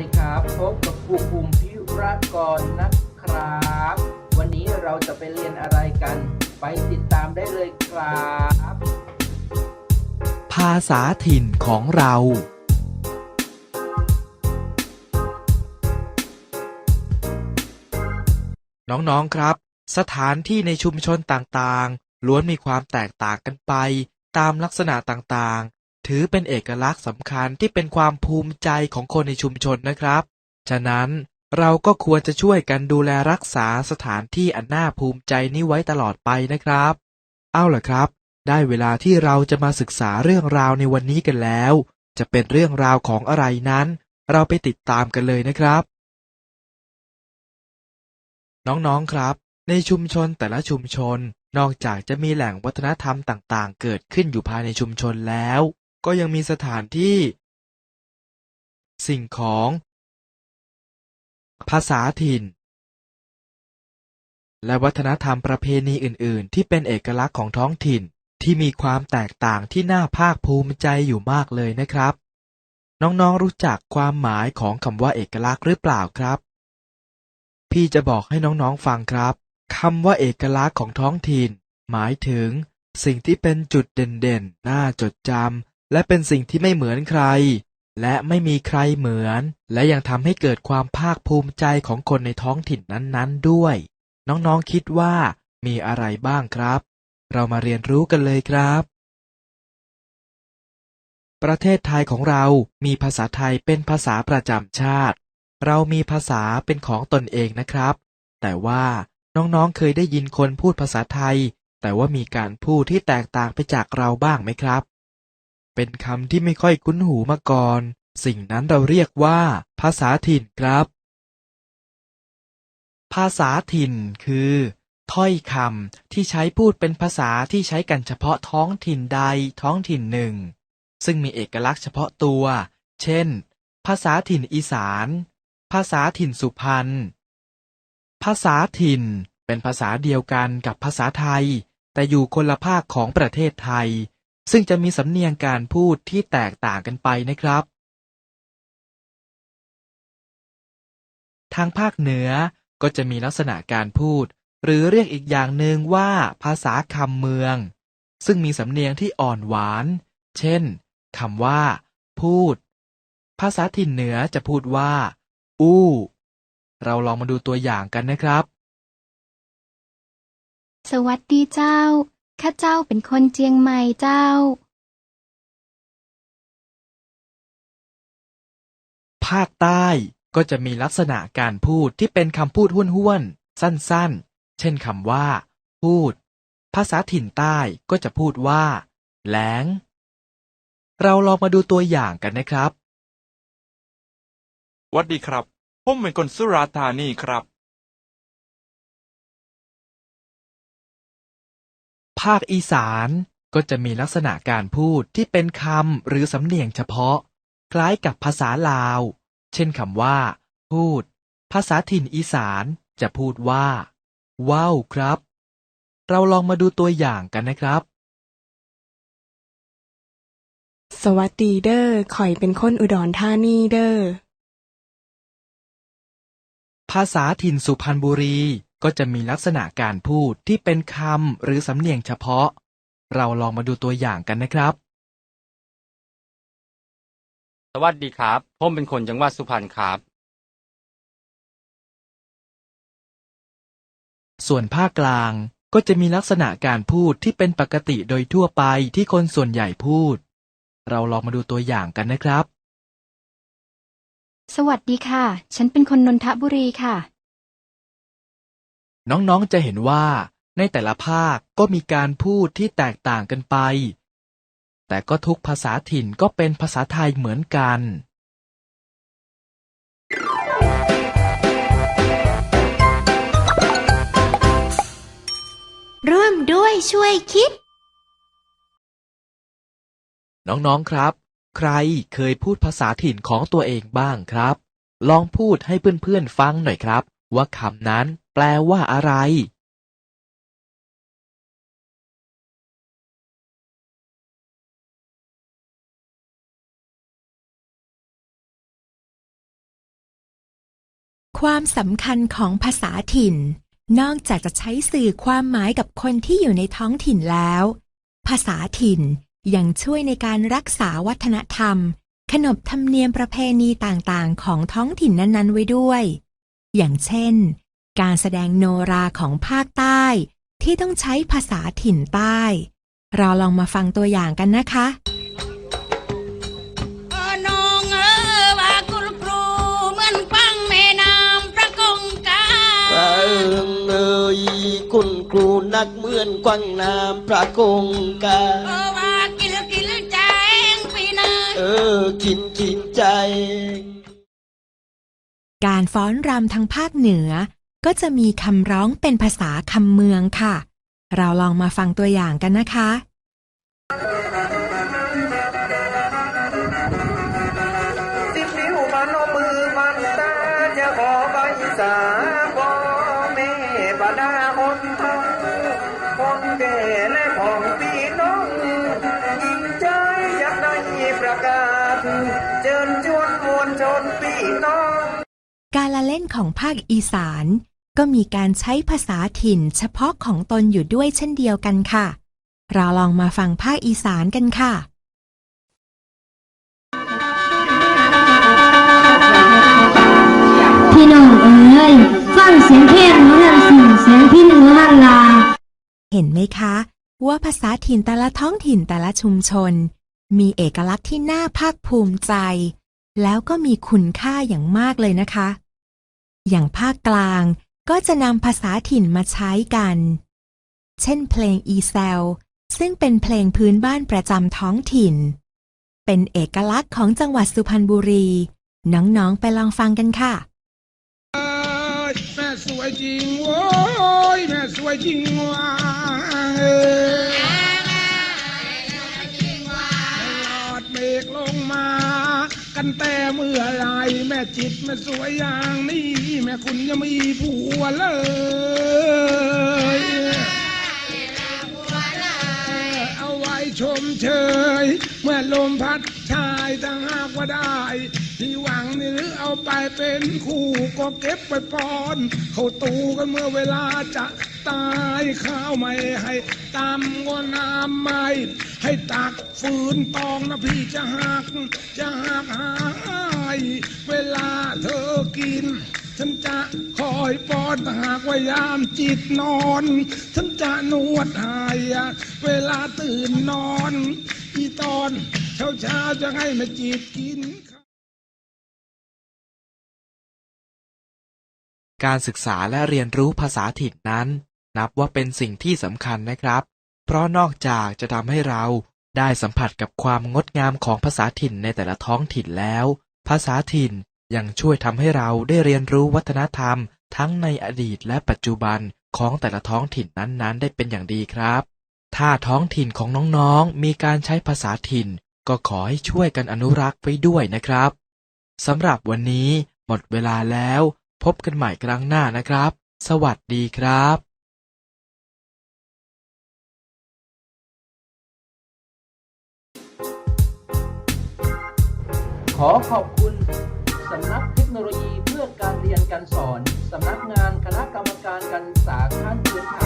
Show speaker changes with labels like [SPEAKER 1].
[SPEAKER 1] ดีครับพบกับครูภูมิพิรากรนะครับ วันนี้เราจะไปเรียนอะไรกัน ไปติดตามได้เลยครับ
[SPEAKER 2] ภาษาถิ่นของเรา น้องๆครับ สถานที่ในชุมชนต่างๆ ล้วนมีความแตกต่างกันไป ตามลักษณะต่างๆ ถือเป็นเอกลักษณ์สำคัญที่เป็นความภูมิใจของคนในชุมชนนะครับ ฉะนั้นเราก็ควรจะช่วยกันดูแลรักษาสถานที่อันน่าภูมิใจนี้ไว้ตลอดไปนะครับ เอาล่ะครับ ได้เวลาที่เราจะมาศึกษาเรื่องราวในวันนี้กันแล้ว จะเป็นเรื่องราวของอะไรนั้น เราไปติดตามกันเลยนะครับ น้องๆครับ ในชุมชนแต่ละชุมชนนอกจากจะมีแหล่งวัฒนธรรมต่างๆ เกิดขึ้นอยู่ภายในชุมชนแล้ว ก็ยังมีสถานที่ สิ่งของ ภาษาถิ่น และวัฒนธรรมประเพณีอื่น ๆ ที่เป็นเอกลักษณ์ของท้องถิ่นที่มีความแตกต่างที่น่าภาคภูมิใจอยู่มากเลยนะครับ น้อง ๆ รู้จักความหมายของคำว่าเอกลักษณ์หรือเปล่าครับ พี่จะบอกให้น้อง ๆ ฟังครับคำว่าเอกลักษณ์ของท้องถิ่น หมายถึง สิ่งที่เป็นจุดเด่น ๆ น่าจดจำ และเป็นสิ่งที่ไม่เหมือนใคร และไม่มีใครเหมือน และยังทำให้เกิดความภาคภูมิใจของคนในท้องถิ่นนั้นๆด้วย น้องๆคิดว่ามีอะไรบ้างครับ เรามาเรียนรู้กันเลยครับ ประเทศไทยของเรามีภาษาไทยเป็นภาษาประจำชาติ เรามีภาษาเป็นของตนเองนะครับ แต่ว่าน้องๆเคยได้ยินคนพูดภาษาไทย แต่ว่ามีการพูดที่แตกต่างไปจากเราบ้างไหมครับ เป็นคำที่ไม่ค่อยคุ้นหูมาก่อน สิ่งนั้นเราเรียกว่า ภาษาถิ่นครับ ภาษาถิ่นคือ ถ้อยคำที่ใช้พูดเป็นภาษาที่ใช้กันเฉพาะท้องถิ่นใดท้องถิ่นหนึ่ง ซึ่งมีเอกลักษณ์เฉพาะตัว เช่น ภาษาถิ่นอีสาน ภาษาถิ่นสุพรรณ ภาษาถิ่นเป็นภาษาเดียวกันกับภาษาไทย แต่อยู่คนละภาคของประเทศไทย ซึ่งจะมีสำเนียงการพูดที่แตกต่างกันไปนะครับ ทางภาคเหนือก็จะมีลักษณะการพูด หรือเรียกอีกอย่างหนึ่งว่าภาษาคำเมือง ซึ่งมีสำเนียงที่อ่อนหวาน เช่นคำว่า พูด ภาษาถิ่นเหนือจะพูดว่า อู้ เราลองมาดูตัวอย่างกันนะครับ
[SPEAKER 3] สวัสดีเจ้า ข้าเจ้าเป็นคนเจียงใหม่เจ้า
[SPEAKER 2] ภาคใต้ก็จะมีลักษณะการพูดที่เป็นคำพูดห้วนๆ สั้นๆ เช่นคำว่า พูด ภาษาถิ่นใต้ก็จะพูดว่า แหลง เราลองมาดูตัวอย่างกันนะครับ
[SPEAKER 4] หวัดดีครับ ผมเป็นคนสุราษฎร์ธานีครับา
[SPEAKER 2] คอีสาน ก็จะมีลักษณะการพูดที่เป็นคำหรือสำเนียงเฉพาะ คล้ายกับภาษาลาว เช่นคำว่า พูด ภาษาถิ่นอีสานจะพูดว่า ว้าวครับ เราลองมาดูตัวอย่างกันนะครับ
[SPEAKER 5] สวัสดีเด้อข่อยเป็นคนอุดรธานีเด้อ
[SPEAKER 2] ภาษาถิ่นสุพรรณบุรีก็จะมีลักษณะการพูดที่เป็นคำหรือสำเนียงเฉพาะ เราลองมาดูตัวอย่างกันนะครับ
[SPEAKER 6] สวัสดีครับ ผมเป็นคนจังหวัดสุพรรณครับ
[SPEAKER 2] ส่วนภาคกลางก็จะมีลักษณะการพูดที่เป็นปกติโดยทั่วไปที่คนส่วนใหญ่พูด เราลองมาดูตัวอย่างกันนะครับ
[SPEAKER 3] สวัสดีค่ะ ฉันเป็นคนนนทบุรีค่ะ
[SPEAKER 2] น้องๆจะเห็นว่าในแต่ละภาคก็มีการพูดที่แตกต่างกันไป แต่ก็ทุกภาษาถิ่นก็เป็นภาษาไทยเหมือนกัน
[SPEAKER 3] ร่วมด้วยช่วยคิด
[SPEAKER 2] น้องๆครับ ใครเคยพูดภาษาถิ่นของตัวเองบ้างครับ ลองพูดให้เพื่อนๆฟังหน่อยครับ ว่าคำนั้นแปลว่าอะไร
[SPEAKER 7] ความสำคัญของภาษาถิ่น นอกจากจะใช้สื่อความหมายกับคนที่อยู่ในท้องถิ่นแล้ว ภาษาถิ่นยังช่วยในการรักษาวัฒนธรรม ขนบธรรมเนียมประเพณีต่างๆ ของท้องถิ่นนั้นๆ ไว้ด้วย อย่างเช่น การแสดงโนราของภาคใต้ที่ต้องใช้ภาษาถิ่นใต้ เราลองมาฟังตัวอย่างกันนะคะ
[SPEAKER 8] คุณครูนัก
[SPEAKER 9] เหมือนกวางน้ำพระกงกา
[SPEAKER 8] เออว่ากินกินใจงปีนา
[SPEAKER 9] เออกินกินใจ
[SPEAKER 7] การฟ้อนรำทางภาคเหนือ ก็จะมีคำร้องเป็นภาษาคำเมืองค่ะ เราลองมาฟังตัวอย่างกันนะคะ
[SPEAKER 1] สิบนิ้วมันเอามือมันตาจะขอใบสาพ่อแม่ปาดาคนทองคนแก่และของพี่น้องยิงใจอยากได้ประกาศเชิญชวนมวลชนพี่น้อง
[SPEAKER 7] การละเล่นของภาคอีสาน ก็มีการใช้ภาษาถิ่นเฉพาะของตนอยู่ด้วยเช่นเดียวกันค่ะ เราลองมาฟังภาคอีสานกันค่ะ
[SPEAKER 3] พี่น้องเอ๋ยฟังเสียงเพลงหมอลำสิ่งเสียงพี่เหนือฮันลา
[SPEAKER 7] เห็นไหมคะ ว่าภาษาถิ่นแต่ละท้องถิ่นแต่ละชุมชน มีเอกลักษณ์ที่น่าภาคภูมิใจ แล้วก็มีคุณค่าอย่างมากเลยนะคะ อย่างภาคกลางก็จะนำภาษาถิ่นมาใช้กัน เช่นเพลงอีแซล ซึ่งเป็นเพลงพื้นบ้านประจำท้องถิ่น เป็นเอกลักษณ์ของจังหวัดสุพรรณบุรี น้อง ๆ ไปลองฟังกันค่ะ
[SPEAKER 10] แม่สวยจริงโว้ยแม่สวยจริงว่ะ กันแต่เมื่อไรแม่จิตแม่สวยอย่างนี้ แม่คุณยังมีผัวเลยเอาไว้ชมเชย เมื่อลมพัดชายถ้าหากว่าได้ ที่หวังนี่หรือเอาไปเป็นคู่ก็เก็บไปปอน เขาตูกันเมื่อเวลาจะตายข้าวไม่ให้ตำก็น้ำไม่ ให้ตักฝืนตองนะพี่จะหัก จะหักหายเวลาเธอกิน ฉันจะคอยป้อนหากว่ายามจิตนอน ฉันจะนวดให้เวลาตื่นนอน อีตอนเช้าเช้าจะให้ม่จิตกิน
[SPEAKER 2] การศึกษาและเรียนรู้ภาษาถิ่นนั้น นับว่าเป็นสิ่งที่สำคัญนะครับ เพราะนอกจากจะทำให้เราได้สัมผัสกับความงดงามของภาษาถิ่นในแต่ละท้องถิ่นแล้ว ภาษาถิ่นยังช่วยทำให้เราได้เรียนรู้วัฒนธรรม ทั้งในอดีตและปัจจุบันของแต่ละท้องถิ่นนั้นๆ ได้เป็นอย่างดีครับ ถ้าท้องถิ่นของน้องๆ มีการใช้ภาษาถิ่น ก็ขอให้ช่วยกันอนุรักษ์ไว้ด้วยนะครับสำหรับวันนี้หมดเวลาแล้ว พบกันใหม่ครั้งหน้านะครับ สวัสดีครับ
[SPEAKER 1] ขอขอบคุณ สำนักเทคโนโลยีเพื่อการเรียนการสอน สำนักงานคณะกรรมการการศึกษาขั้นพื้นฐาน